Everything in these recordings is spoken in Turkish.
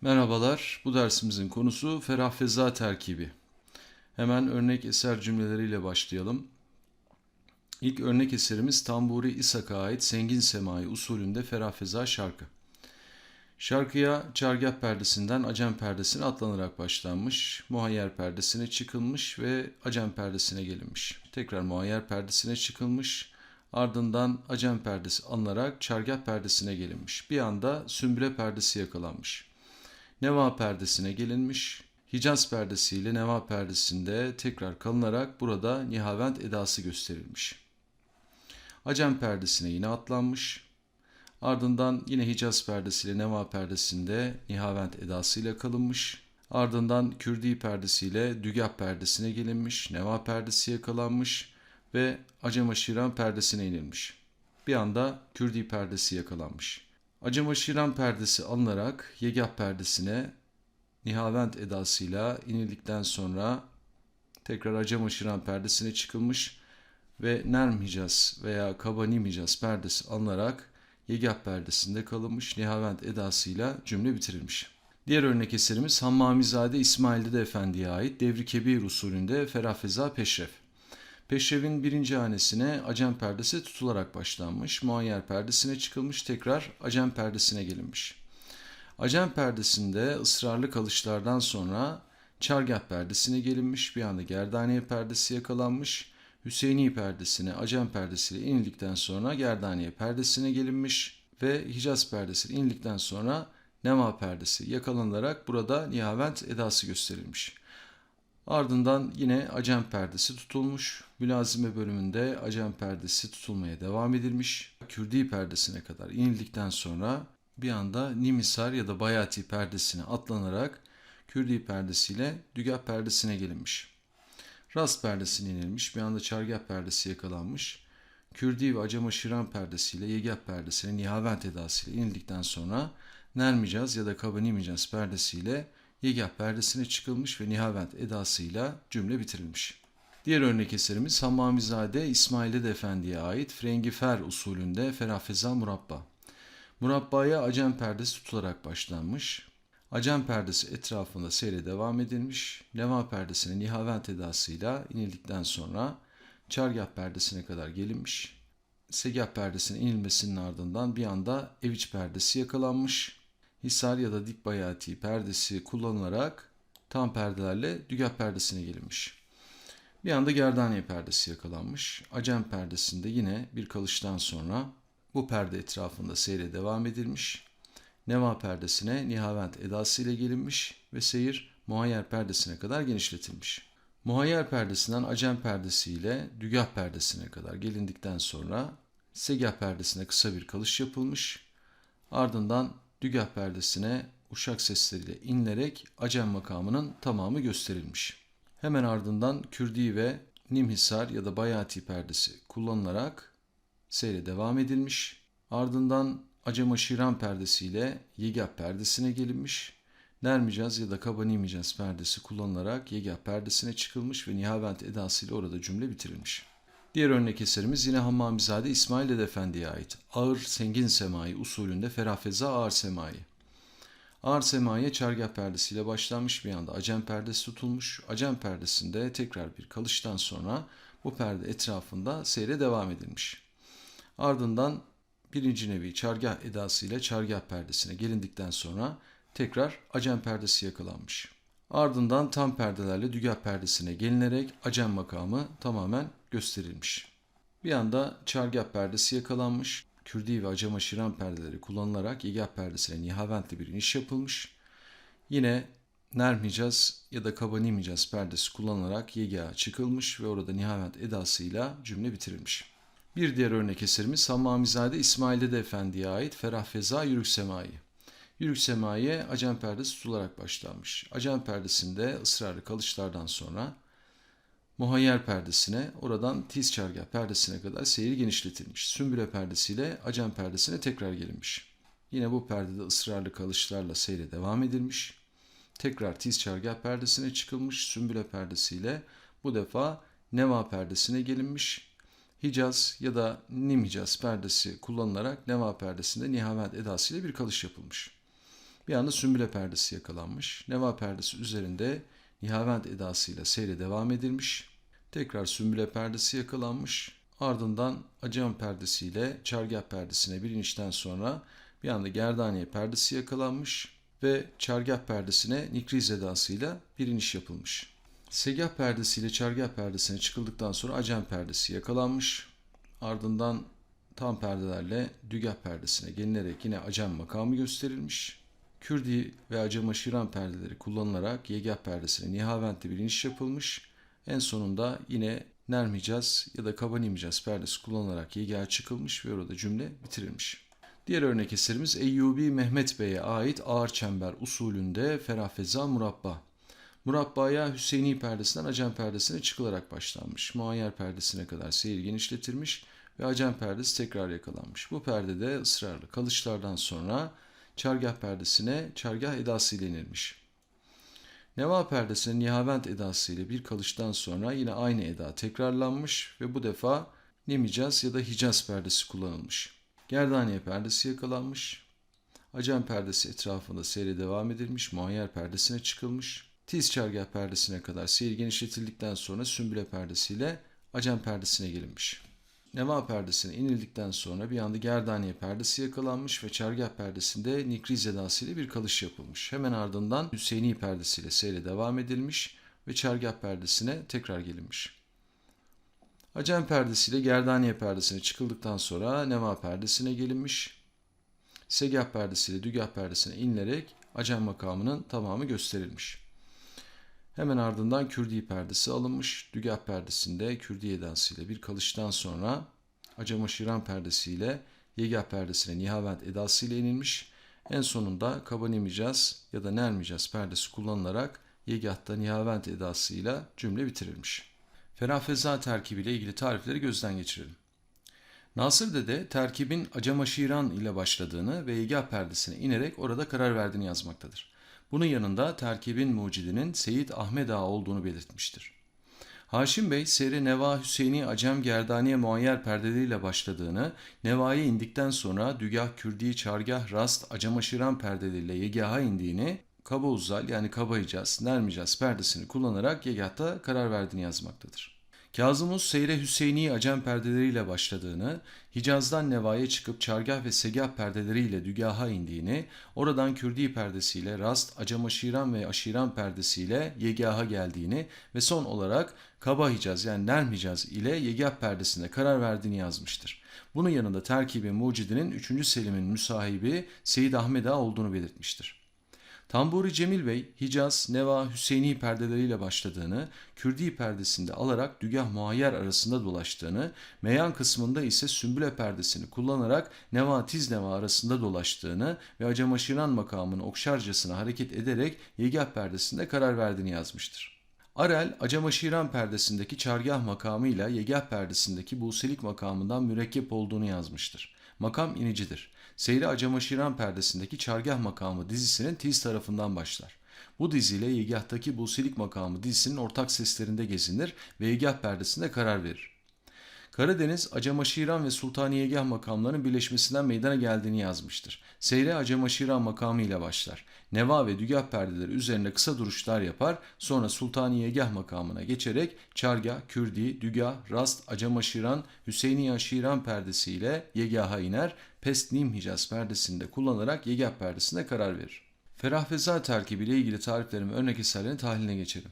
Merhabalar, bu dersimizin konusu ferah feza terkibi. Hemen örnek eser cümleleriyle başlayalım. İlk örnek eserimiz Tamburi İshak'a ait Zengin Semai usulünde ferah feza şarkı. Şarkıya çargah perdesinden acem perdesine atlanarak başlanmış, muhayyer perdesine çıkılmış ve acem perdesine gelinmiş. Tekrar muhayyer perdesine çıkılmış, ardından acem perdesi alınarak çargah perdesine gelinmiş. Bir anda sümbüle perdesi yakalanmış. Neva perdesine gelinmiş. Hicaz perdesiyle Neva perdesinde tekrar kalınarak burada Nihavent edası gösterilmiş. Acem perdesine yine atlanmış. Ardından yine Hicaz perdesiyle Neva perdesinde Nihavent edasıyla kalınmış. Ardından Kürdi perdesiyle Dügah perdesine gelinmiş. Neva perdesi yakalanmış ve Acem Aşiran perdesine inilmiş. Bir anda Kürdi perdesi yakalanmış. Acem Aşiran perdesi alınarak Yegah perdesine Nihavent edasıyla inildikten sonra tekrar Acem Aşiran perdesine çıkılmış ve Nerm Hicaz veya Kabanim Hicaz perdesi alınarak Yegah perdesinde kalınmış Nihavent edasıyla cümle bitirilmiş. Diğer örnek eserimiz Hammamizade İsmail Dede Efendi'ye ait Devri Kebir usulünde Ferah Feza Peşref. Peşrevin birinci hanesine acem perdesi tutularak başlanmış, muayyer perdesine çıkılmış, tekrar acem perdesine gelinmiş. Acem perdesinde ısrarlı kalışlardan sonra çargah perdesine gelinmiş, bir anda gerdaniye perdesi yakalanmış, Hüseyini perdesine acem perdesiyle inildikten sonra gerdaniye perdesine gelinmiş ve Hicaz perdesine inildikten sonra Nema perdesi yakalanarak burada Nihavent edası gösterilmiş. Ardından yine acem perdesi tutulmuş. Mülazime bölümünde acem perdesi tutulmaya devam edilmiş. Kürdi perdesine kadar inildikten sonra bir anda Nimisar ya da Bayati perdesine atlanarak Kürdi perdesiyle Dügah perdesine gelinmiş. Rast perdesine inilmiş. Bir anda Çargah perdesi yakalanmış. Kürdi ve Acema Şiran perdesiyle Yegah perdesine Nihavent edasıyla inildikten sonra Nermicaz ya da Kabanimicaz perdesiyle Yegah perdesine çıkılmış ve Nihavent edasıyla cümle bitirilmiş. Diğer örnek eserimiz Hammamizade İsmail Dede Efendi'ye ait Frengifer usulünde Ferafeza Murabba. Murabbaya acem perdesi tutularak başlanmış. Acem perdesi etrafında seyre devam edilmiş. Neva perdesine Nihavent edasıyla inildikten sonra Çargah perdesine kadar gelinmiş. Segah perdesine inilmesinin ardından bir anda Eviç perdesi yakalanmış. Hisar ya da dik bayati perdesi kullanılarak tam perdelerle dügah perdesine gelinmiş. Bir anda gerdaniye perdesi yakalanmış. Acem perdesinde yine bir kalıştan sonra bu perde etrafında seyre devam edilmiş. Neva perdesine Nihavent edasıyla gelinmiş ve seyir muayyer perdesine kadar genişletilmiş. Muayyer perdesinden Acem perdesiyle Dügah perdesine kadar gelindikten sonra Segah perdesine kısa bir kalış yapılmış. Ardından Dügah perdesine uşak sesleriyle inilerek Acem makamının tamamı gösterilmiş. Hemen ardından Kürdi ve Nimhisar ya da Bayati perdesi kullanılarak seyre devam edilmiş. Ardından Acem Aşiran perdesiyle Yegah perdesine gelinmiş. Nermicaz ya da Kabanimicaz perdesi kullanılarak Yegah perdesine çıkılmış ve Nihavent edasıyla orada cümle bitirilmiş. Diğer örnek eserimiz yine Hammamizade İsmail Dede Efendi'ye ait. Ağır Sengin Semai usulünde Ferafeza Ağır Semai. Ağır Semai'ye çargah perdesiyle başlanmış bir anda Acem perdesi tutulmuş. Acem perdesinde tekrar bir kalıştan sonra bu perde etrafında seyre devam edilmiş. Ardından birinci nevi çargah edasıyla çargah perdesine gelindikten sonra tekrar Acem perdesi yakalanmış. Ardından tam perdelerle dügah perdesine gelinerek Acem makamı tamamen gösterilmiş. Bir anda çargah perdesi yakalanmış. Kürdi ve Acem aşiran perdeleri kullanılarak Yegah perdesine Nihavent'li bir iniş yapılmış. Yine Nermicaz ya da Kabanimicaz perdesi kullanılarak Yegah'a çıkılmış ve orada Nihavent edasıyla cümle bitirilmiş. Bir diğer örnek eserimiz Hammamizade İsmail Dede Efendi'ye ait Ferah Feza Yürük Semai. Yürük Semai'ye Acem perdesi tutularak başlanmış. Acem perdesinde ısrarlı kalışlardan sonra muhayyer perdesine, oradan tiz çargah perdesine kadar seyir genişletilmiş. Sümbüle perdesiyle Acem perdesine tekrar gelinmiş. Yine bu perdede ısrarlı kalışlarla seyre devam edilmiş. Tekrar tiz çargah perdesine çıkılmış. Sümbüle perdesiyle bu defa Neva perdesine gelinmiş. Hicaz ya da Nim Hicaz perdesi kullanılarak Neva perdesinde Nihavent edasıyla bir kalış yapılmış. Bir anda sümbüle perdesi yakalanmış. Neva perdesi üzerinde Nihavent edasıyla seyre devam edilmiş. Tekrar sümbüle perdesi yakalanmış. Ardından acam perdesiyle çargah perdesine bir inişten sonra bir anda gerdaniye perdesi yakalanmış ve çargah perdesine nikriz edasıyla bir iniş yapılmış. Segah perdesiyle çargah perdesine çıkıldıktan sonra acem perdesi yakalanmış. Ardından tam perdelerle dügah perdesine gelinerek yine acem makamı gösterilmiş. Kürdi ve acem aşiran perdeleri kullanılarak yegah perdesine nihaventli bir iniş yapılmış. En sonunda yine nermicaz ya da kabanimicaz perdesi kullanılarak yegah çıkılmış ve orada cümle bitirilmiş. Diğer örnek eserimiz Eyyubi Mehmet Bey'e ait ağır çember usulünde ferahfeza murabba. Murabbaya Hüseyini perdesinden Acem perdesine çıkılarak başlanmış. Muayyer perdesine kadar seyir genişletilmiş ve Acem perdesi tekrar yakalanmış. Bu perdede ısrarlı kalışlardan sonra çargah perdesine çargah edası ile inilmiş. Neva perdesine nihavent edası ile bir kalıştan sonra yine aynı eda tekrarlanmış ve bu defa Nemicaz ya da Hicaz perdesi kullanılmış. Gerdaniye perdesi yakalanmış. Acem perdesi etrafında seyre devam edilmiş. Muayyer perdesine çıkılmış. Tiz çargah perdesine kadar seyir genişletildikten sonra sümbüle perdesiyle Acem perdesine gelinmiş. Neva perdesine inildikten sonra bir anda gerdaniye perdesi yakalanmış ve çargah perdesinde nikriz edasıyla bir kalış yapılmış. Hemen ardından Hüseyini perdesiyle seyre devam edilmiş ve çargah perdesine tekrar gelinmiş. Acem perdesiyle gerdaniye perdesine çıkıldıktan sonra neva perdesine gelinmiş. Segah perdesiyle dügah perdesine inilerek acem makamının tamamı gösterilmiş. Hemen ardından Kürdi perdesi alınmış. Dügah perdesinde Kürdi edasıyla bir kalıştan sonra Acem Aşiran perdesiyle Yegah perdesine Nihavent edasıyla inilmiş. En sonunda Kabanimicaz ya da Nermicaz perdesi kullanılarak Yegah'ta Nihavent edasıyla cümle bitirilmiş. Ferahfeza terkibiyle ilgili tarifleri gözden geçirelim. Nasır Dede terkibin Acem Aşiran ile başladığını ve Yegah perdesine inerek orada karar verdiğini yazmaktadır. Bunun yanında terkibin mucidinin Seyit Ahmet Ağa olduğunu belirtmiştir. Haşim Bey seyre Neva Hüseyini Acem Gerdaniye Muayyer perdeleriyle başladığını, Neva'ya indikten sonra Dügah Kürdi Çargah Rast Acem Aşiran perdeleriyle Yegah'a indiğini, Kaba Uzzal yani Kabayacağız, Nermicaz perdesini kullanarak Yegah'ta karar verdiğini yazmaktadır. Kazımuz Seyre Hüseyini Acem perdeleriyle başladığını, Hicaz'dan Neva'ya çıkıp Çargah ve Segah perdeleriyle Dügah'a indiğini, oradan Kürdi perdesiyle Rast, Acem Aşiran ve Aşiran perdesiyle Yegah'a geldiğini ve son olarak Kaba Hicaz yani Nerm Hicaz ile Yegah perdesinde karar verdiğini yazmıştır. Bunun yanında terkibi mucidinin 3. Selim'in müsahibi Seyyid Ahmet Ağa olduğunu belirtmiştir. Tamburi Cemil Bey, Hicaz, Neva, Hüseyini perdeleriyle başladığını, Kürdi perdesinde alarak Dügah Muayyer arasında dolaştığını, Meyan kısmında ise Sümbüle perdesini kullanarak Neva Tiz Neva arasında dolaştığını ve Acemaşiran makamını okşarcasına hareket ederek Yegah perdesinde karar verdiğini yazmıştır. Arel, Acemaşiran perdesindeki çargah makamıyla Yegah perdesindeki Buselik makamından mürekkep olduğunu yazmıştır. Makam inicidir. Seyri Acemaşiran perdesindeki Çargah makamı dizisinin tiz tarafından başlar. Bu diziyle Yegah'taki Buselik makamı dizisinin ortak seslerinde gezinir ve Yegah perdesinde karar verir. Karadeniz, Acemaşiran ve Sultaniyegah makamlarının birleşmesinden meydana geldiğini yazmıştır. Seyre Acemaşiran makamı ile başlar. Neva ve Dügah perdeleri üzerinde kısa duruşlar yapar, sonra Sultaniyegah makamına geçerek Çargah, Kürdi, Dügah, Rast, Acemaşiran, Hüseyini Aşiran perdesiyle Yegah'a iner, Pest Nim Hicaz perdesinde kullanarak Yegah perdesinde karar verir. Ferahfeza terkibiyle ilgili tariflerin ve örnek eserlerin tahliline geçelim.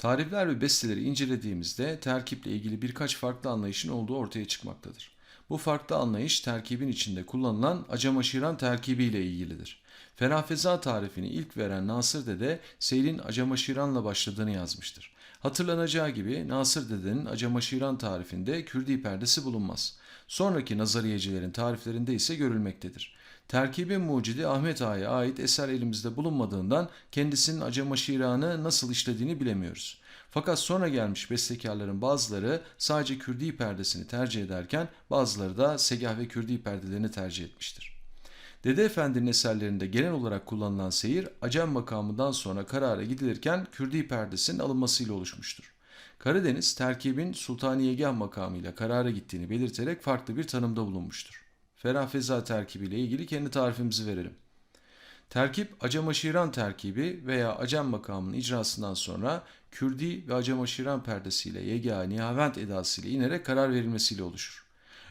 Tarifler ve besteleri incelediğimizde terkiple ilgili birkaç farklı anlayışın olduğu ortaya çıkmaktadır. Bu farklı anlayış terkibin içinde kullanılan acamaşiran terkibi ile ilgilidir. Ferahfeza tarifini ilk veren Nasır Dede Seyl'in acamaşiranla başladığını yazmıştır. Hatırlanacağı gibi Nasır Dede'nin acamaşiran tarifinde Kürdi perdesi bulunmaz. Sonraki nazariyecilerin tariflerinde ise görülmektedir. Terkibin mucidi Ahmet Ağa'ya ait eser elimizde bulunmadığından kendisinin acema şiranı nasıl işlediğini bilemiyoruz. Fakat sonra gelmiş bestekarların bazıları sadece Kürdi perdesini tercih ederken bazıları da Segah ve Kürdi perdelerini tercih etmiştir. Dede Efendi'nin eserlerinde genel olarak kullanılan seyir Acem makamından sonra karara gidilirken Kürdi perdesinin alınmasıyla oluşmuştur. Karadeniz terkibin Sultaniyegah makamıyla karara gittiğini belirterek farklı bir tanımda bulunmuştur. Ferah Feza terkibiyle ilgili kendi tarifimizi verelim. Terkip Acem-Aşiran terkibi veya Acem makamının icrasından sonra Kürdi ve Acem-Aşiran perdesiyle yega nihavent edasıyla inerek karar verilmesiyle oluşur.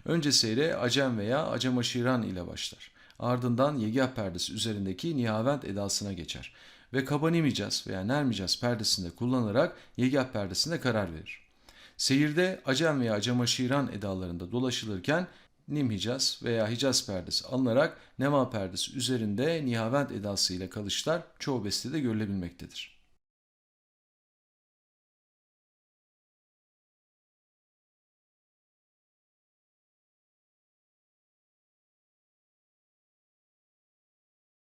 Önce seyre Acem veya Acem-Aşiran ile başlar. Ardından yegah perdesi üzerindeki nihavent edasına geçer ve kabanimicaz veya nermicaz perdesinde kullanarak yegah perdesinde karar verir. Seyirde Acem veya Acem-Aşiran edalarında dolaşılırken Nim Hicaz veya Hicaz perdesi alınarak Nema perdesi üzerinde nihavent edası ile kalışlar çoğu bestede görülebilmektedir.